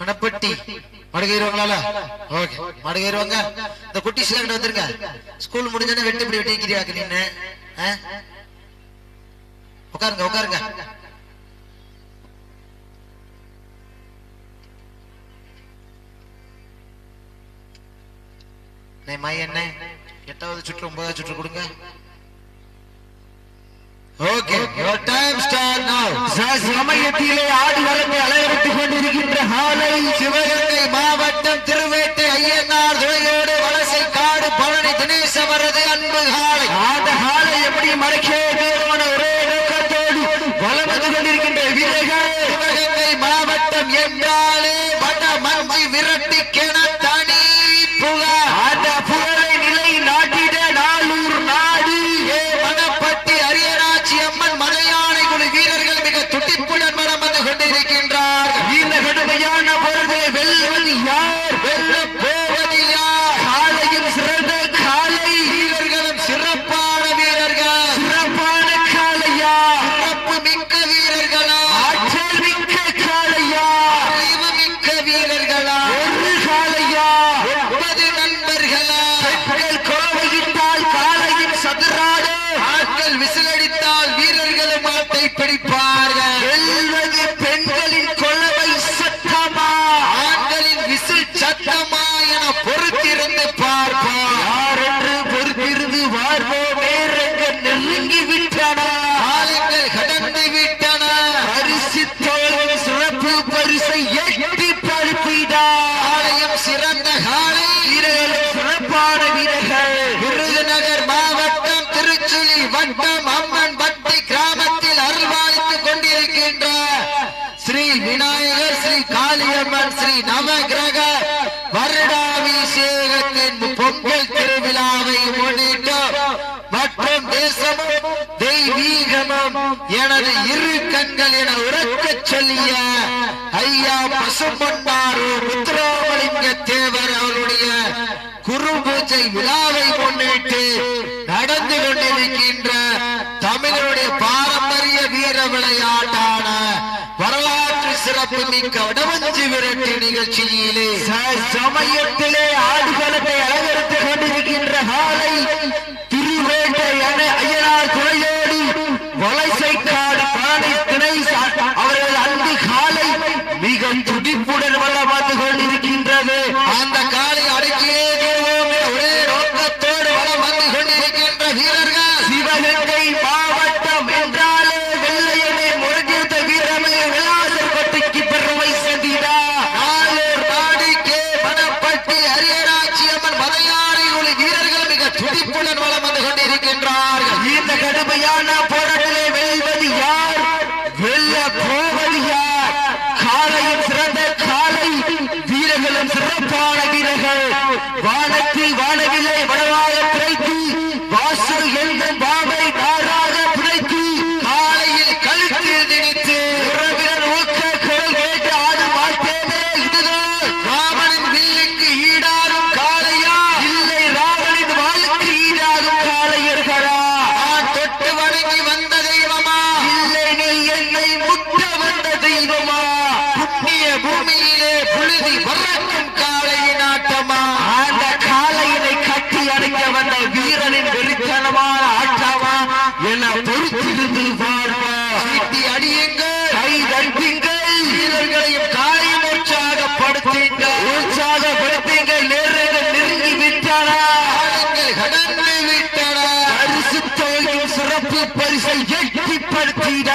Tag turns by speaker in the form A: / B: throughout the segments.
A: Manappatti. மடகிடுவாங்களால okay. மடகிடுவாங்க இந்த குட்டி சிலங்கிட்ட வந்துருங்க. ஸ்கூல் முடிஞ்சோடனே வெட்டு இப்படி வெட்டி நின்று உட்காருங்க உட்காருங்க. மைய என்ன எட்டாவது சுற்று ஒன்பதாவது சுற்று கொடுங்க. ஓகே யுவர் டைம் ஸ்டார்ட் நவ
B: சமயத்திலே ஆடி வரத்தை அலையடித்துக் கொண்டிருக்கின்ற ஹாலை
A: சிவகங்கை மாவட்டம் திருவேட்டை பிடிப்பார்கள்.
B: பெண்களின் கொள்ளவை சத்தமா?
A: ஆண்களின் விசு சத்தமா என பொறுத்திருந்து பார்ப்போம்.
B: யார் என்று பொறுத்திருந்து வாழ்வோம் நேரங்கள் நெருங்கி விட்டன?
A: காலங்கள் கடந்து விட்டன.
B: பரிசு தோழர் சிறப்பு பரிசை எட்டி
A: நவகிரக வருடாபிஷேகத்தின் பொங்கல் திருவிழாவை முன்னிட்டு மற்றும் தேசமும் தெய்வீகமும் எனது இரு கண்கள் என உறக்க சொல்லிய ஐயா பசுமன்னாரு முத்துராமலிங்க தேவர் அவருடைய குரு பூஜை விழாவை முன்னிட்டு நடந்து கொண்டிருக்கின்ற மிக்க வடவஞ்சி விரட்டு நிகழ்ச்சியிலே.
B: சமயத்திலே ஆடுகளத்தை அலங்கரித்துக் கொண்டிருக்கின்ற காலை பரிசை எட்டிப்படுத்திட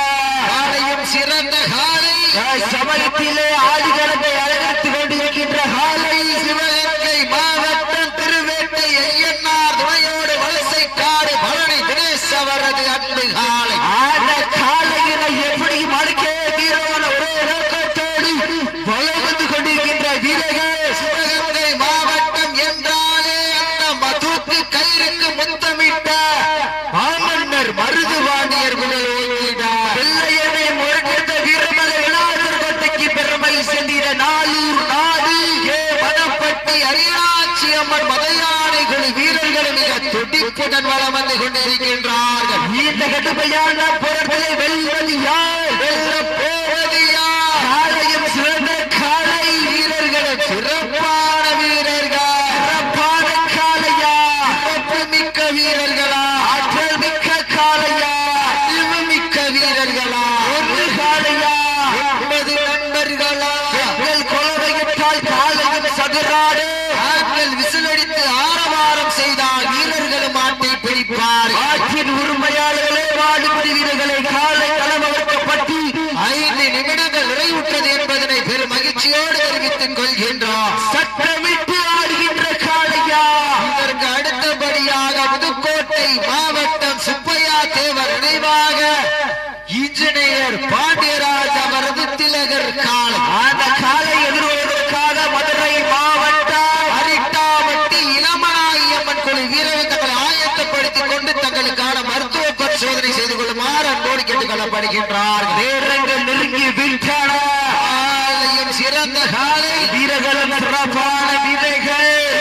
B: வீரம்மன் மதையானைகள் வீரர்கள்
A: மிக துடிப்புடன் வளம் வந்து கொண்டிருக்கின்றார்கள்.
B: இந்த கட்டுப்பையால் நாம் பொறுப்பதை வெல்வது யார்?
A: வீழ்த்தப்படுகின்றார்
B: வேரங்கள் நெருங்கி
A: வீழ்ச்சான சிறந்த காலை
B: வீரர்களும் சிறப்பான விதைகள்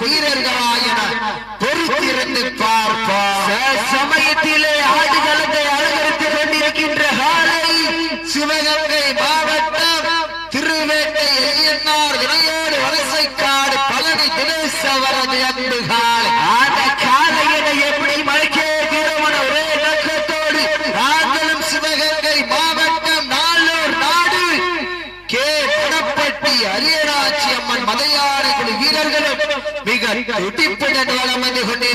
B: வீரர்களா
A: என பொறுத்திருந்து பார்ப்போம்.
B: சமயத்திலே ஆடுகளத்தை அலங்கரித்துக் கொண்டிருக்கின்ற காலை
A: சிவகங்கை மாவட்டம் திருவேட்டை ஐயனார் இணையோடு வலசைக்காடு பழனி தினேசவரது
B: அன்புகா తుటింపజ వేల
A: మంది హుండి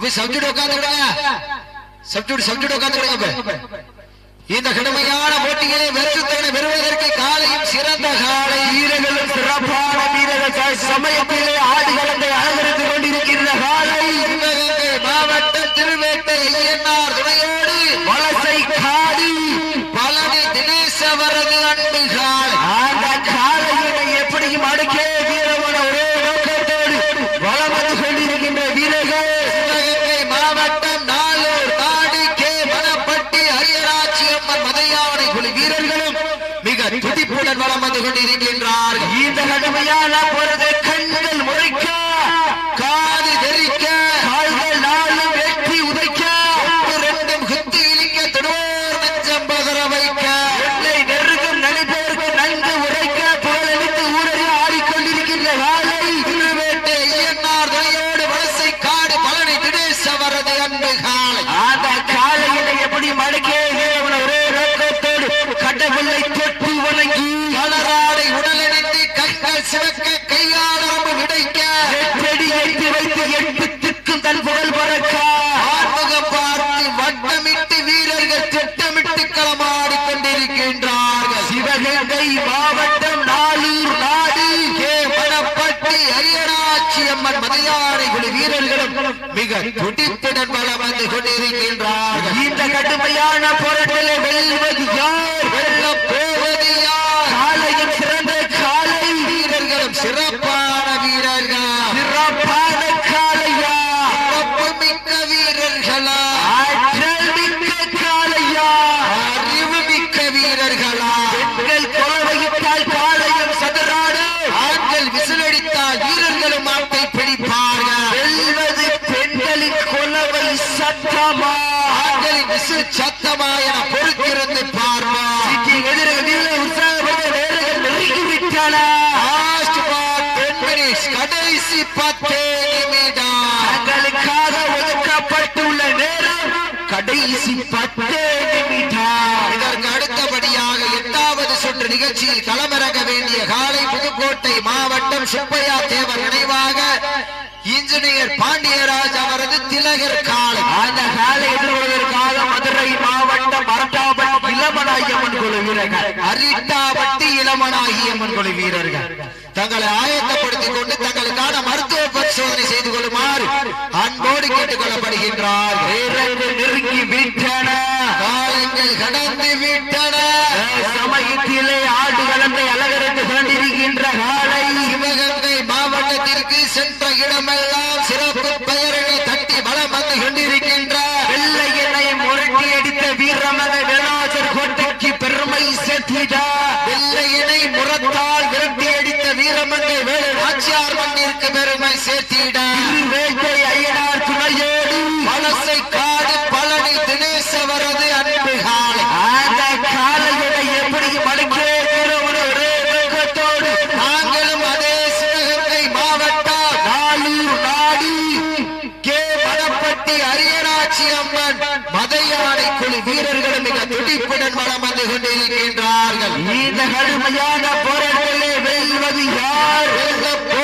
A: இப்ப சப்ஜெக்ட் உட்காந்து சப்ஜெக்ட் சப்ஜெக்ட் உட்காந்து இந்த கடுமையான போட்டிகளை வெறுத்தனை பெறுவதற்கு காலையும் சிறந்த காலை.
B: வீரர்களும் சிறப்பான வீரர்கள். சமயத்திலே ஆடி கலந்தை அலங்கரித்துக் கொண்டிருக்கின்ற காலை.
A: மாவட்டம் திருவேட்டை துணையோடு.
B: வலசை காடி.
A: பழனி தினேஷ் அவரது அன்பு துடிப்புடன் வளம் வந்து கொண்டிருக்கின்றார்கள்.
B: இந்த கடுமையான
A: மிக துடிப்புடன் பலம் வந்து கொண்டிருக்கின்றார்.
B: இந்த கடுமையான போராட்டத்தில் வெல்வது யார்?
A: சத்தமாயன பொறுத்திருந்து பால் டென் மினிட்ஸ் கடைசி பத்து நிமிடம்.
B: தங்களுக்காக ஒதுக்கப்பட்டுள்ள நேரம் கடைசி பத்து நிமிடம்.
A: இதற்கு அடுத்தபடியாக எட்டாவது சுற்று நிகழ்ச்சியில் களமிறங்க வேண்டிய காலை புதுக்கோட்டை மாவட்டம் சுப்பையா தேவர் நினைவாக இன்ஜினியர் பாண்டியராஜ் அவரது திலகர் காலை
B: அந்த காலை எதிர்கொள்வதற்காக மதுரை மாவட்டம் மரட்டாபட் இளமநாயம்மன் குழு வீரர்கள்
A: அரிட்டாவட்டி இளமனாகிய குழு வீரர்கள். தங்களை ஆயத்தப்படுத்திக் கொண்டு தங்களுக்கான மருத்துவ பரிசோதனை செய்து கொள்ளுமாறு அன்போடு கேட்டுக் கொள்ளப்படுகின்றார்
B: வீரர்கள் நெருங்கி விட்டன
A: காலங்கள் கடந்து விட்டன
B: சமயத்திலே ஆடு கலந்தை அலங்கரித்து கொண்டிருக்கின்ற காலை
A: சிவகங்கை மாவட்டத்திற்கு சென்ற இடமெல்லாம் சிறப்பு பெயர்களை தட்டி வளம் வந்து கொண்டிருக்கின்ற
B: வெள்ளை எண்ணெயை முரட்டி அடித்த வீரமக வேளாச்சர் கோட்டைக்கு பெருமை சேர்த்திட
A: வெள்ளையினை முரத்தால் விரட்டி அடித்த வீரமங்கை வேலு நாச்சியார் மண்ணிற்கு பெருமை சேர்த்திட.
B: வேட்டை ஐயனார் துணையோடு
A: மனசை காடு பழனி தினேசவரது அன்பு காலை.
B: அந்த காலையை எப்படி மடக்க வீரமன ஒரே நோக்கத்தோடு.
A: நாங்களும் அதே சிவகங்கை மாவட்டம்.
B: நாளூர் நாடி.
A: கே. மணப்பட்டி அரியநாச்சி அம்மன். மதையானை குழு வீரர்களும் மிக துடிப்புடன் வளம் வந்து கொண்டிருக்கின்றார்கள்.
B: இந்த கடுமையான போராட்டத்திலே வெல்வது யார்?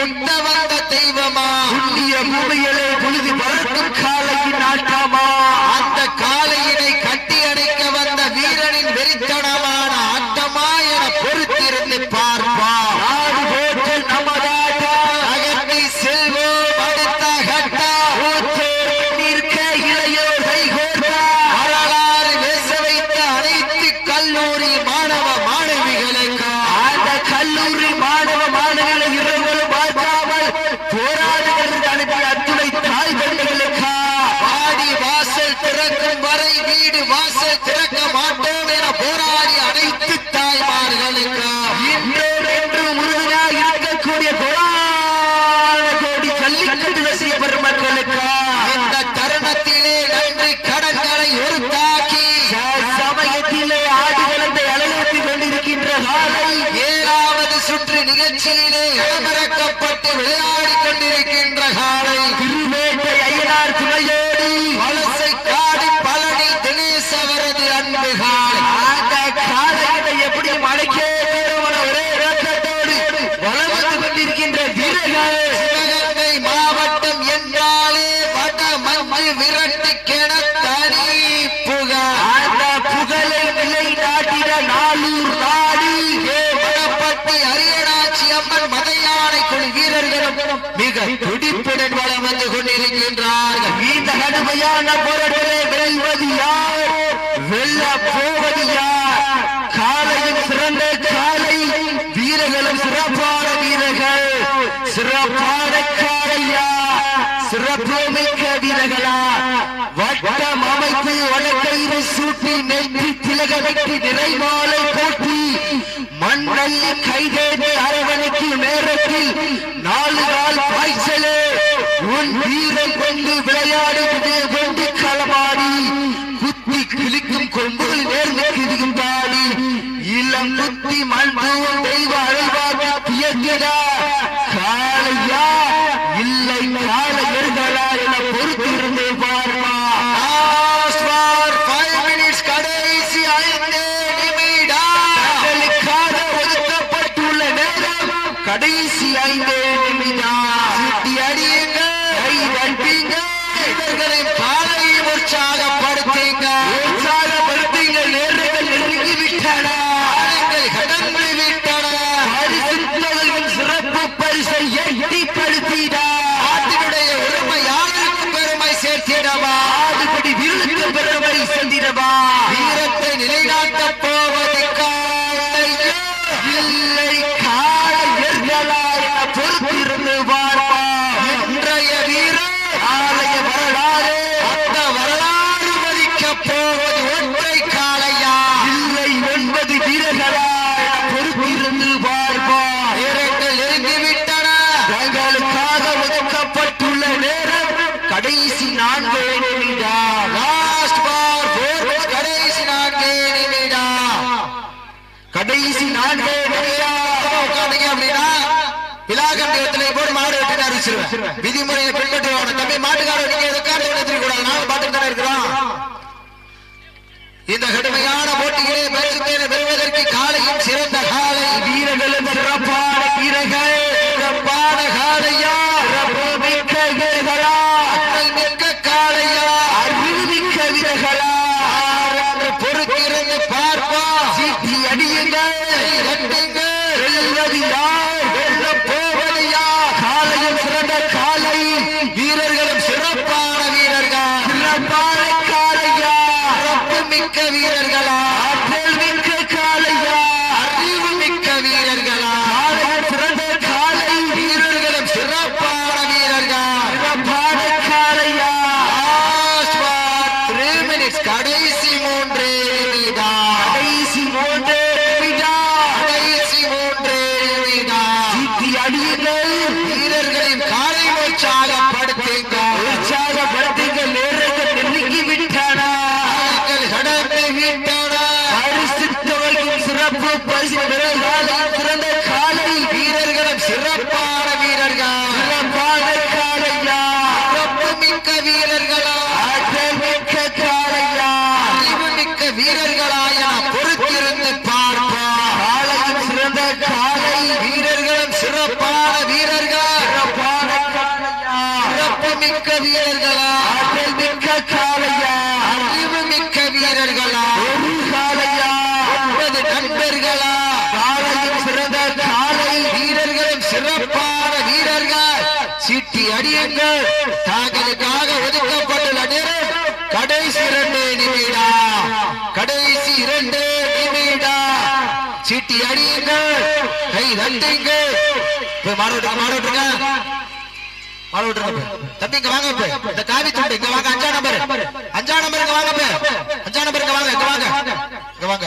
A: என்னை முட்ட வந்த தெய்வமா?
B: புண்ணிய பூமியிலே பொழுது பறக்கும்
A: வீடு வாசல் திறக்க மாட்டோம் என போராடி அனைத்து தாய்மார்களுக்கு.
B: இன்றோடு என்று உறுதியாக இருக்கக்கூடிய கோடி ஜல்லிக்கட்டு ரசிக பெருமக்களுக்கா.
A: இந்த தருணத்திலே நன்றி கடன்களை உருத்தாக்கி
B: சமயத்திலே ஆடி வளர்ந்த அலையேற்றி கொண்டிருக்கின்ற
A: ஏழாவது சுற்று நிகழ்ச்சியிலே இளமிறக்கப்பட்டு விளையாடி கொண்டிருக்கின்ற காலை
B: திருவேட்டை ஐயனார் துணையோடு
A: வலசை காடு பழனி தினேஷ் அவரது அன்பு காலை
B: அந்த காலையினை எப்படி மடக்கே தீரமான ஒரே நோக்கத்தோடு வளம் வந்து கொண்டிருக்கின்ற வீரர்கள்
A: சிவகங்கை மாவட்டம் என்றாலே வட மஞ்சு விரட்டு கென தனி புகார்
B: அந்த புகழை நிலை நாட்டின நாளூர் நாடு
A: வடப்பட்டி அரியநாச்சி அம்மன் மதையானை குழு வீரர்களும் மிக துடிப்புடன் வளம் வந்து கொண்டிருக்கின்றார்கள்.
B: இந்த கடுமையான போராட்டத்தை வெல்வது யார்? வெல்ல போவது யார் காலையும் சிறந்த காலை வீரர்களும் சிறப்பான வீரர்கள் சிறப்பான காலையா சிறப்பு வீரர்களா வட்டம் அமைத்து வடக்கயிறு சூட்டி நெற்றி திலக வெட்டி நிறைமாலை போட்டி மண்ணல்லி கைதேவி அரவணைக்கு நேரத்தில் நாலு நாள் பாய்ச்சல் கடைசி ஐந்தே
A: விதிமுறையை பின்பற்றுவாங்க தம்பி மாட்டுக்காரர் நீங்க எதுக்காக எடுத்துக்கூடாது நாங்கள் பார்த்துட்டு இருக்கிறோம்? இந்த கடுமையான போட்டிகளை பெருசுத்தேனை பெறுவதற்கு காலையும் சிறந்த காலை
B: வீரர்களும் சிறப்பான வீரர்கள். சீட்டி அடியுங்கள்
A: கை தட்டுங்கள் போய் மாறோட்டு மாறோட்டுங்க மாறோட்டுங்க தம்பி இங்க வாங்க இப்ப இந்த காவி துண்டு இங்க வாங்க. அஞ்சா நம்பர். அஞ்சா நம்பருக்கு வாங்க அஞ்சா நம்பருக்கு வாங்க இங்க வாங்க. இங்க வாங்க.